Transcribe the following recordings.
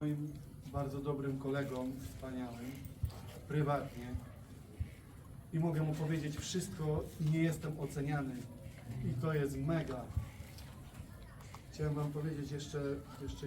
moim bardzo dobrym kolegą, wspaniałym, prywatnie i mogę mu powiedzieć wszystko i nie jestem oceniany i to jest mega. Chciałem wam powiedzieć jeszcze, jeszcze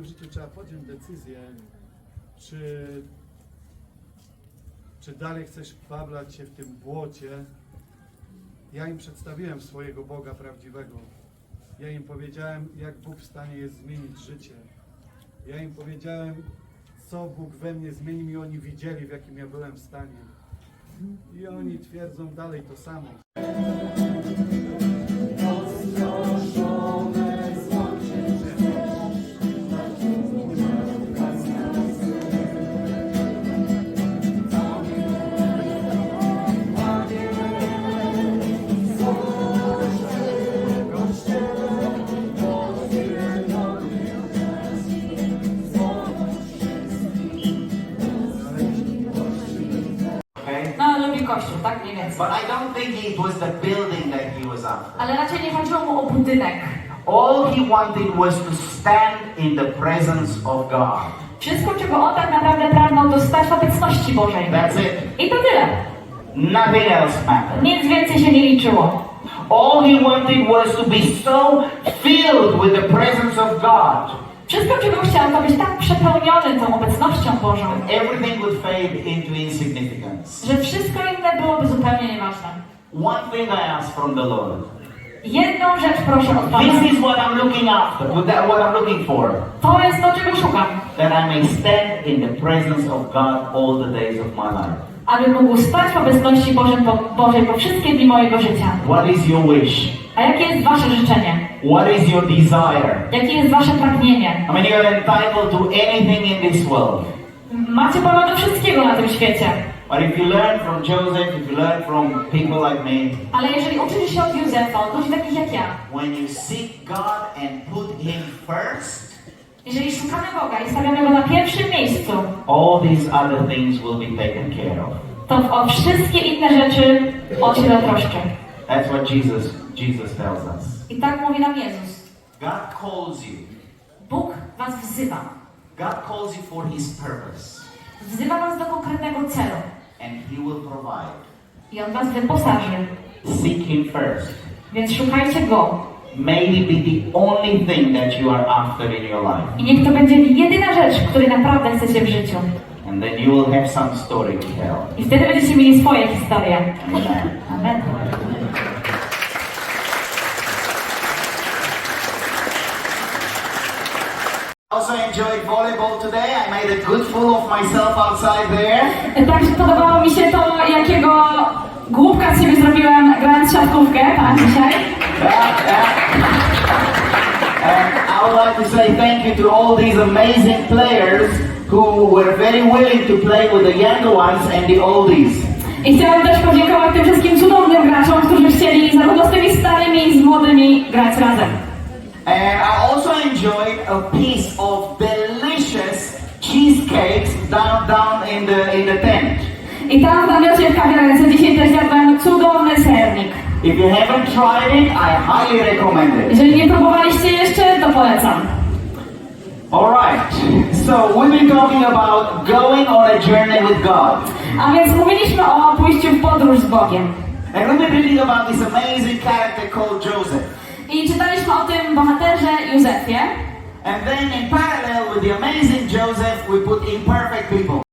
w życiu trzeba podjąć decyzję, czy, czy dalej chcesz bablać się w tym błocie. Ja im przedstawiłem swojego Boga prawdziwego. Ja im powiedziałem, jak Bóg w stanie jest zmienić życie. Ja im powiedziałem, co Bóg we mnie zmienił i oni widzieli, w jakim ja byłem w stanie. I oni twierdzą dalej to samo. Kościół, tak mniej więcej. But I don't think it was the building that he was after. Ale raczej nie chodziło mu o budynek. All he wanted was to stand in the presence of God. Wszystko, czego on tak naprawdę pragnął, to stać w obecności Bożej. That's it. I to tyle. Nothing else mattered. Nic więcej się nie liczyło. All he wanted was to be so filled with the presence of God. Wszystko, czego chciał, to być tak przepełniony tą obecnością Bożą, Everything would fade into insignificance. Zupełnie nieważne. One thing I ask from the Lord. Jedną rzecz proszę od Pana. This is what I'm looking after, that what I'm looking for. To jest to, czego szukam. That I may stand in the presence of God all the days of my life. Aby mógł stać w obecności Bożej po, Bożej po wszystkie dni mojego życia. What is your wish? A jakie jest Wasze życzenie? What is your desire? Jakie jest Wasze pragnienie? I mean, you're entitled to anything in this world. Macie prawo do wszystkiego na tym świecie. But if you learn from Joseph, if you learn from people like me, Ale jeżeli uczysz się od Józefa, od ludzi takich jak ja, when you seek God and put Him first, jeżeli szukamy Boga i stawiamy Go na pierwszym miejscu, all these other things will be taken care of. to o wszystkie inne rzeczy On się zatroszczy. That's what Jesus Jesus tells us. I tak mówi nam Jezus. God calls you. Bóg was wzywa. God calls you for His purpose, Wzywa was do konkretnego celu. And He will provide. I On was wyposaży. Seek Him first. Więc szukajcie Go. May it be the only thing that you are after in your life, I niech to będzie jedyna rzecz, której naprawdę chcecie w życiu. and then you will have some story to tell. I wtedy będziecie mieli swoje historie. Amen. Amen. Also enjoyed volleyball today. I made a good fool of myself outside there. Tak podobało mi się to, jakiego głupka z siebie zrobiłem grając siatkówkę, tak, dzisiaj. Yeah, yeah. And I would like to say thank you to all these amazing players who were very willing to play with the younger ones and the oldies. I chciałam też podziękować tym wszystkim cudownym graczom, którzy chcieli zarówno z tymi starymi i z młodymi grać razem. And enjoyed a piece of delicious cheesecakes down down in the in the tent. I tam w namiocie w kawiarence dzisiaj też jadłem cudowny sernik. If you haven't tried it, I highly recommend it. Jeżeli nie próbowaliście jeszcze, to polecam. Alright, so we've been talking about going on a journey with God. A więc mówiliśmy o pójściu w podróż z Bogiem. And we've been reading about this amazing character called Joseph. I czytaliśmy o tym bohaterze Józefie. And then in parallel with the amazing Joseph, we put imperfect people.